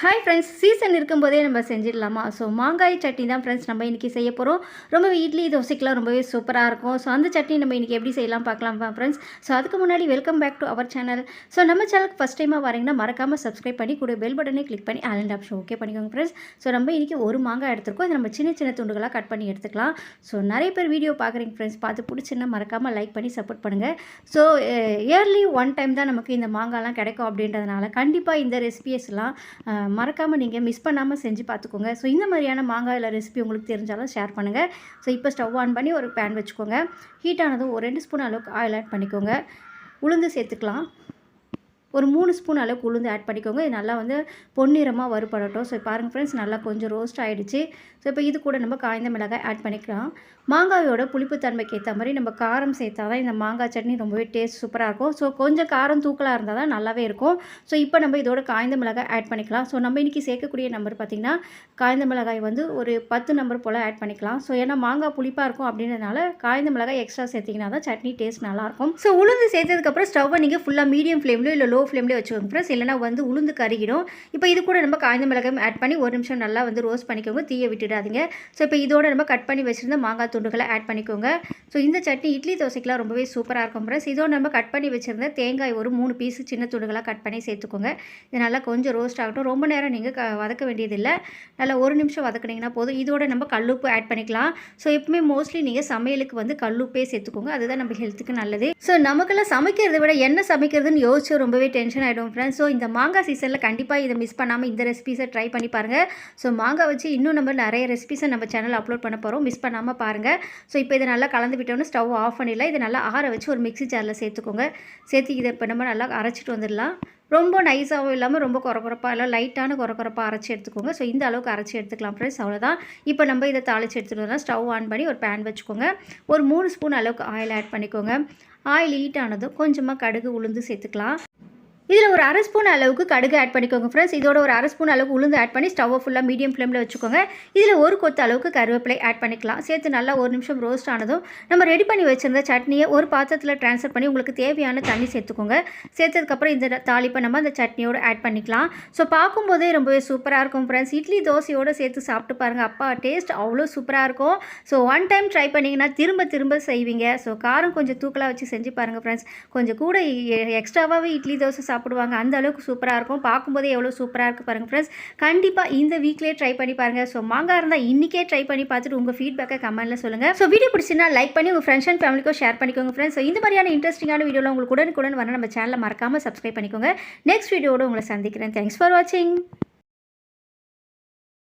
Hi friends season இருக்கும்போதே நம்ம செஞ்சிடலாமா? So மாங்காய் சட்னி தான் ஃப்ரெண்ட்ஸ் நம்ம இன்றைக்கி செய்ய போகிறோம் ரொம்பவே இட்லி தோசைக்கெலாம் ரொம்பவே சூப்பராக இருக்கும். ஸோ அந்த சட்னி நம்ம இன்றைக்கி எப்படி செய்யலாம் பார்க்கலாம் ஃப்ரெண்ட்ஸ் ஸோ அதுக்கு முன்னாடி welcome back to our channel so நம்ம சேனலுக்கு ஃபஸ்ட் டைமாக வரீங்கன்னா மறக்காமல் சப்ஸ்கிரைப் பண்ணி கூட பெல் பட்டனே கிளிக் பண்ணி ஆலண்ட் ஆப்ஷன் ஓகே பண்ணிக்கோங்க ஃப்ரெண்ட்ஸ் ஸோ நம்ம இன்றைக்கி ஒரு மாங்காய் எடுத்துருக்கோம். இதை நம்ம சின்ன சின்ன துண்டுகளாக கட் பண்ணி எடுத்துக்கலாம். ஸோ நிறைய பேர் வீடியோ பார்க்குறீங்க ஃப்ரெண்ட்ஸ் பார்த்து பிடிச்சின்னா மறக்காமல் லைக் பண்ணி சப்போர்ட் பண்ணுங்கள் ஸோ இயர்லி ஒன் டைம் தான் நமக்கு இந்த மாங்காய்லாம் கிடைக்கும் அப்படின்றதுனால கண்டிப்பாக இந்த ரெசிபியஸ்லாம் மறக்காமல் நீங்கள் மிஸ் பண்ணாமல் செஞ்சு பார்த்துக்கோங்க ஸோ இந்த மாதிரியான மாங்காயில் ரெசிபி உங்களுக்கு தெரிஞ்சாலும் ஷேர் பண்ணுங்கள் ஸோ இப்போ ஸ்டவ் ஆன் பண்ணி ஒரு பேன் வச்சுக்கோங்க. ஹீட் ஆனதும் ஒரு ரெண்டு ஸ்பூன் அளவுக்கு ஆயில் ஆட் பண்ணிக்கோங்க. உளுந்து சேர்த்துக்கலாம். ஒரு மூணு ஸ்பூன் அளவுக்கு உளுந்து ஆட் பண்ணிக்கோங்க. இது நல்லா வந்து பொன்னிறமாக வறுபடட்டும். ஸோ பாருங்கள் ஃப்ரெண்ட்ஸ் நல்லா கொஞ்சம் ரோஸ்ட் ஆகிடுச்சு ஸோ இப்போ இது கூட நம்ம காய்ந்த மிளகாய் ஆட் பண்ணிக்கலாம். மாங்காயோட புளிப்புத்தன்மைக்கு ஏற்ற மாதிரி நம்ம காரம் சேர்த்தா தான் இந்த மாங்காய் சட்னி ரொம்பவே டேஸ்ட் சூப்பராக இருக்கும். ஸோ கொஞ்சம் காரம் தூக்கலாக இருந்தால் தான் நல்லாவே இருக்கும். ஸோ இப்போ நம்ம இதோட காய்ந்த மிளகாய் ஆட் பண்ணிக்கலாம். ஸோ நம்ம இன்றைக்கி சேர்க்கக்கூடிய நம்பர் பார்த்திங்கன்னா காய்ந்த மிளகாய் வந்து ஒரு பத்து நம்பர் போல் ஆட் பண்ணிக்கலாம். ஸோ ஏன்னா மாங்காய் புளிப்பாக இருக்கும் அப்படின்றதுனால காய்ந்த மிளகாய் எக்ஸ்ட்ரா சேர்த்திங்கன்னா தான் சட்னி டேஸ்ட் நல்லாயிருக்கும் ஸோ உளுந்து சேர்த்ததுக்கப்புறம் ஸ்டவ்வை நீங்கள் ஃபுல்லாக மீடியம் ஃப்ளேம்லையோ இல்லை லோ ஃப்ளேம்லேயே வச்சுக்கோங்க ஃப்ரெண்ட்ஸ் இல்லைனா வந்து உளுந்து கருகிடும். இப்போ இது கூட நம்ம காய்ந்த மிளகாயும் ஆட் பண்ணி ஒரு நிமிஷம் நல்லா வந்து ரோஸ்ட் பண்ணிக்கோங்க. தீயை விட்டுடாதீங்க. ஸோ இப்போ இதோட நம்ம கட் பண்ணி வச்சுருந்த மாங்காய் துண்டுகளை ஆட் பண்ணிக்கோங்க. ஸோ இந்த சட்னி இட்லி தோசைக்கெலாம் ரொம்பவே சூப்பராக இருக்கும் ஃப்ரெண்ட்ஸ் இதோ நம்ம கட் பண்ணி வச்சுருந்த தேங்காய் ஒரு மூணு பீஸ் சின்ன துண்டுகளாக கட் பண்ணி சேர்த்துக்கோங்க. இது நல்லா கொஞ்சம் ரோஸ்ட் ஆகட்டும். ரொம்ப நேரம் நீங்கள் க வதக்க வேண்டியதில்லை. நல்லா ஒரு நிமிஷம் வதக்குனிங்கன்னா போதும். இதோட நம்ம கல்லுப்பு ஆட் பண்ணிக்கலாம். ஸோ எப்பவுமே மோஸ்ட்லி நீங்கள் சமையலுக்கு வந்து கல்லுப்பே சேர்த்துக்கோங்க. அதுதான் நம்ம ஹெல்த்துக்கு நல்லது. ஸோ நமக்கெல்லாம் சமைக்கிறத விட என்ன சமைக்கிறதுன்னு யோசிச்சு ரொம்பவே டென்ஷன் ஆகிடும் ஃப்ரெண்ட்ஸ் ஸோ இந்த மாங்காய் சீசனில் கண்டிப்பாக இதை மிஸ் பண்ணாமல் இந்த ரெசிபீஸை ட்ரை பண்ணி பாருங்கள் ஸோ மாங்காய் வச்சு இன்னும் நம்ம நிறைய ரெசிபீஸை நம்ம சேனல் அப்லோட் பண்ண போகிறோம் மிஸ் பண்ணாமல் பாருங்கள் ஸோ இப்போ இதை நல்லா கலந்து விட்டோன்னு ஸ்டவ் ஆஃப் பண்ணிடலாம். இதை நல்லா ஆற வச்சு ஒரு மிக்ஸி ஜாரில் சேர்த்துக்கோங்க. சேர்த்து இதை இப்போ நம்ம நல்லா அரைச்சிட்டு வந்துடலாம். ரொம்ப நைஸாகவும் இல்லாமல் ரொம்ப குறக்குறப்பாக இல்லை லைட்டான குறக்குறப்பாக அரைச்சி எடுத்துக்கோங்க. ஸோ இந்த அளவுக்கு அரைச்சி எடுத்துக்கலாம் ஃப்ரெண்ட்ஸ் அவ்வளோதான். இப்போ நம்ம இதை தாளித்து எடுத்துகிட்டு வரலாம் ஸ்டவ் ஆன் பண்ணி ஒரு பேன் வச்சுக்கோங்க. ஒரு மூணு ஸ்பூன் அளவுக்கு ஆயில் ஆட் பண்ணிக்கோங்க. ஆயில் ஹீட் ஆனதும் கொஞ்சமாக கடுகு உளுந்து சேர்த்துக்கலாம். இதில் ஒரு அரை ஸ்பூன் அளவுக்கு கடுகு ஆட் பண்ணிக்கோங்க ஃப்ரெண்ட்ஸ் இதோட ஒரு அரை ஸ்பூன் அளவுக்கு உளுந்து ஆட் பண்ணி ஸ்டவ்வை ஃபுல்லாக மீடியம் ஃப்ளேமில் வச்சுக்கோங்க. இதில் ஒரு கொத்து அளவுக்கு கருவேப்பிலை ஆட் பண்ணிக்கலாம். சேர்த்து நல்லா ஒரு நிமிஷம் ரோஸ்ட் ஆனதும் நம்ம ரெடி பண்ணி வச்சுருந்த சட்னியை ஒரு பாத்திரத்தில் ட்ரான்ஸ்ஃபர் பண்ணி உங்களுக்கு தேவையான தண்ணி சேர்த்துக்கோங்க. சேர்த்ததுக்கப்புறம் இந்த தாளிப்பை நம்ம அந்த சட்னியோடு ஆட் பண்ணிக்கலாம். ஸோ பார்க்கும்போதே ரொம்பவே சூப்பராக இருக்கும் ஃப்ரெண்ட்ஸ் இட்லி தோசையோடு சேர்த்து சாப்பிட்டு பாருங்கள் அப்பா டேஸ்ட் அவ்வளோ சூப்பராக இருக்கும். ஸோ ஒன் டைம் ட்ரை பண்ணிங்கன்னா திரும்ப திரும்ப செய்வீங்க. ஸோ காரம் கொஞ்சம் தூக்கலாக வச்சு செஞ்சு பாருங்கள் ஃப்ரெண்ட்ஸ் கொஞ்சம் கூட e-, எக்ஸ்ட்ராவாகவே இட்லி தோசை சாப்பிடுவாங்க. அந்த அளவுக்கு சூப்பராக இருக்கும். பார்க்கும்போதே எவ்வளோ சூப்பராக இருக்குது பாருங்கள் ஃப்ரெண்ட்ஸ் கண்டிப்பாக இந்த வீக்லேயே ட்ரை பண்ணி பாருங்கள் ஸோ மாங்காய் இருந்தால் இன்றைக்கே ட்ரை பண்ணி பார்த்துட்டு உங்கள் ஃபீட்பேக்கை கமெண்ட்டில் சொல்லுங்கள் ஸோ வீடியோ பிடிச்சினா லைக் பண்ணி உங்கள் ஃப்ரெண்ட்ஸ் அண்ட் ஃபேமிலிக்கும் ஷேர் பண்ணிக்கோங்க ஃப்ரெண்ட்ஸ் ஸோ இந்த மாதிரியான இன்ட்ரெஸ்டிங்கான வீடியோவில் உங்களுக்கு உடனுக்குடன் வர நம்ம சேனலை மறக்காமல் சப்ஸ்கிரைப் பண்ணிக்கோங்க. நெக்ஸ்ட் வீடியோட உங்களை சந்திக்கிறேன். தேங்க்ஸ் ஃபார் வாட்சிங்